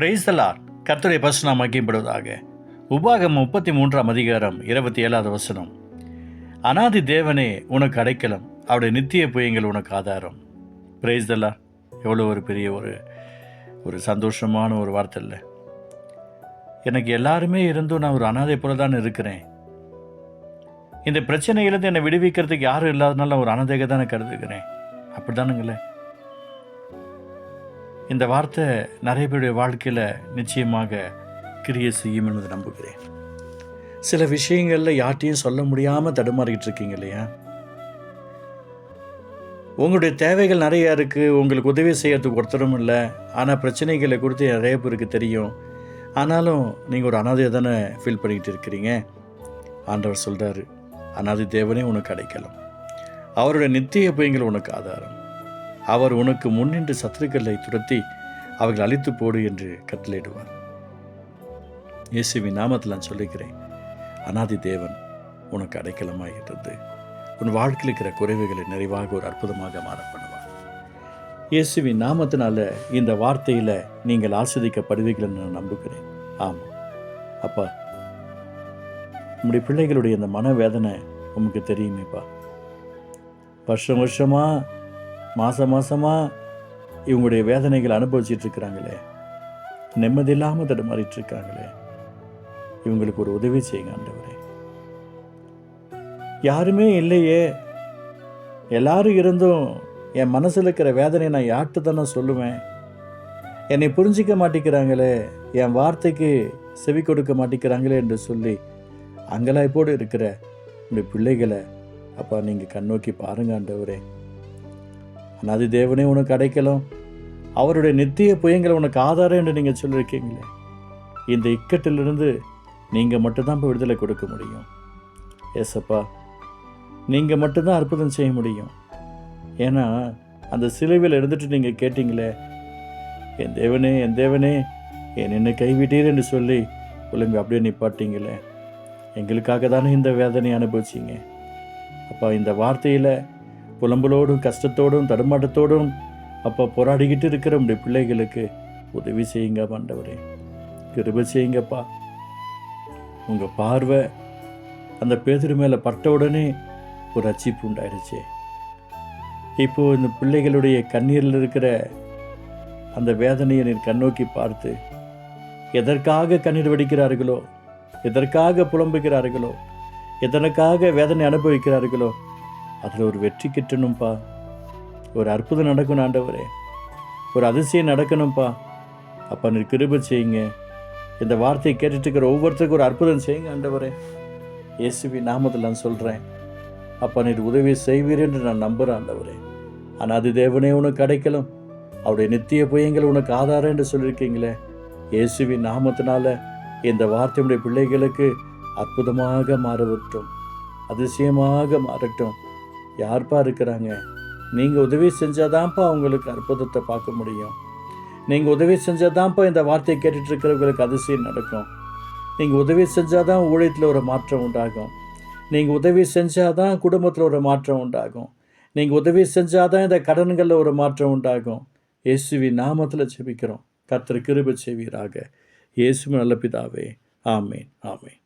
பிரைஸ்தலார் கர்த்தரை பசு நாம் மகிம்படுவதாக உபாகம் முப்பத்தி மூன்றாம் அதிகாரம் இருபத்தி ஏழாவது வசனம். அனாதி தேவனே உனக்கு அடைக்கலம். அவருடைய நித்திய புயங்கள் உனக்கு ஆதாரம். பிரைஸ்தலா எவ்வளோ ஒரு பெரிய ஒரு ஒரு சந்தோஷமான ஒரு வார்த்தை இல்லை. எனக்கு எல்லாருமே இருந்தும் நான் ஒரு அனாதை போல தான் இருக்கிறேன். இந்த பிரச்சனையிலேருந்து என்னை விடுவிக்கிறதுக்கு யாரும் இல்லாதனால நான் ஒரு அனாதைக தானே கருதுகிறேன். அப்படி தானுங்களே இந்த வார்த்தை நிறைய பேருடைய வாழ்க்கையில் நிச்சயமாக கிரியை செய்யும் என்பதை நம்புகிறேன். சில விஷயங்களில் யார்ட்டையும் சொல்ல முடியாமல் தடுமாறிக்கிட்டு இருக்கீங்க இல்லையா? உங்களுடைய தேவைகள் நிறையா இருக்குது உங்களுக்கு உதவி செய்யறதுக்கு ஒருத்தரும் இல்லை ஆனால் பிரச்சனைகளை குறித்து நிறைய பேருக்கு தெரியும். ஆனாலும் நீங்கள் ஒரு அனாதையை தானே ஃபீல் பண்ணிக்கிட்டு இருக்கிறீங்க? ஆண்டவர் சொல்கிறாரு அனாதி தேவனே உனக்கு கிடைக்கலாம் அவருடைய நித்திய பயங்கள் உனக்கு ஆதாரம். அவர் உனக்கு முன்னின்று சத்துருக்களை துரத்தி அவர்கள் அழித்து போடு என்று கட்டளையிடுவார். இயேசுவின் நாமத்தில் நான் சொல்லுகிறேன் அனாதி தேவன் உனக்கு அடைக்கலமாகிறது உன் வாழ்க்கையில் இருக்கிற குறைவுகளை நிறைவாக ஒரு அற்புதமாக மாற பண்ணுவார். இயேசுவின் நாமத்தினால இந்த வார்த்தையில் நீங்கள் ஆஸ்வதிக்கப்படுவீர்கள் என்று நான் நம்புகிறேன். ஆமாம் அப்பா நம்முடைய பிள்ளைகளுடைய இந்த மனவேதனை உமக்கு தெரியுமேப்பா. வருஷம் வருஷமாக மாதம் மாதமாக இவங்களுடைய வேதனைகளை அனுபவிச்சிட்டு இருக்கிறாங்களே. நிம்மதி இல்லாமல் தடுமாறிட்டு இருக்காங்களே. இவங்களுக்கு ஒரு உதவி செய்யுங்க ஆண்டவரே. யாருமே இல்லையே. எல்லாரும் இருந்தும் என் மனசில் இருக்கிற வேதனையை நான் யார்கிட்ட தானே சொல்லுவேன்? என்னை புரிஞ்சிக்க மாட்டேங்கிறாங்களே. என் வார்த்தைக்கு செவி கொடுக்க மாட்டேங்கிறாங்களே என்று சொல்லி அங்கலாய்ப்போடு இருக்கிற உடைய பிள்ளைகளை அப்பா நீங்கள் கண்ணோக்கி பாருங்க ஆண்டவரே. அனாதி தேவனே உனக்கு அடைக்கலாம். அவருடைய நித்திய புயங்களை உனக்கு ஆதாரம் என்று நீங்கள் சொல்லியிருக்கீங்களே இந்த இக்கட்டிலிருந்து நீங்கள் மட்டும்தான் இப்போ விடுதலை கொடுக்க முடியும். ஏசப்பா நீங்கள் மட்டும்தான் அற்புதம் செய்ய முடியும். ஏன்னா அந்த சிலுவையில் இருந்துட்டு நீங்கள் கேட்டீங்களே என் தேவனே என் தேவனே என் என்னை கைவிட்டீர் என்று சொல்லி உலம்பி அப்படியே நிப்பாட்டிங்களே? எங்களுக்காக தானே இந்த வேதனை அனுபவிச்சிங்க? அப்பா இந்த வார்த்தையில் புலம்பலோடும் கஷ்டத்தோடும் தடுமாட்டத்தோடும் அப்போ போராடிக்கிட்டு இருக்கிற உடைய பிள்ளைகளுக்கு உதவி செய்யுங்க ஆண்டவரே. கிருபை செய்யுங்கப்பா. உங்கள் பார்வை அந்த பேதர் மேலே பட்ட உடனே ஒரு அச்சிப்பு உண்டாயிருச்சே. இப்போது இந்த பிள்ளைகளுடைய கண்ணீரில் இருக்கிற அந்த வேதனையை நீர் கண்ணோக்கி பார்த்து எதற்காக கண்ணீர் வடிக்கிறார்களோ எதற்காக புலம்புகிறார்களோ எதற்காக வேதனை அனுபவிக்கிறார்களோ அதில் ஒரு வெற்றி கிட்டணும்ப்பா ஒரு அற்புதம் நடக்கணும் ஆண்டவரே. ஒரு அதிசயம் நடக்கணும்ப்பா அப்பா நீர் கிருபை செய்யுங்க. இந்த வார்த்தையை கேட்டுட்டு இருக்கிற ஒவ்வொருத்தருக்கும் ஒரு அற்புதம் செய்யுங்க ஆண்டவரே. இயேசுவி நாமத்தில் நான் சொல்கிறேன் அப்பா நீர் உதவி செய்வீர் என்று நான் நம்புகிறேன் ஆண்டவரே. ஆனால் அது தேவனே உனக்கு கிடைக்கலும் அவருடைய நித்திய பொய்யங்கள் உனக்கு ஆதாரம் என்று சொல்லியிருக்கீங்களே. இயேசுவி நாமத்தினால இந்த வார்த்தையுடைய பிள்ளைகளுக்கு அற்புதமாக மாறவட்டும் அதிசயமாக மாறட்டும். யார்ப்பா இருக்கிறாங்க? நீங்கள் உதவி செஞ்சாதான்ப்பா அவங்களுக்கு அற்புதத்தை பார்க்க முடியும். நீங்கள் உதவி செஞ்சாதான்ப்பா இந்த வார்த்தையை கேட்டுட்டு இருக்கிறவங்களுக்கு அதிசயம் நடக்கும். நீங்கள் உதவி செஞ்சால் தான் ஊழியத்தில் ஒரு மாற்றம் உண்டாகும். நீங்கள் உதவி செஞ்சால் தான் குடும்பத்தில் ஒரு மாற்றம் உண்டாகும். நீங்கள் உதவி செஞ்சால் தான் இந்த கடன்களில் ஒரு மாற்றம் உண்டாகும். இயேசுவி நாமத்தில் ஜெபிக்கிறோம். கர்த்தர் கிருப செய்வீராக. இயேசு நல்ல பிதாவே. ஆமேன். ஆமேன்.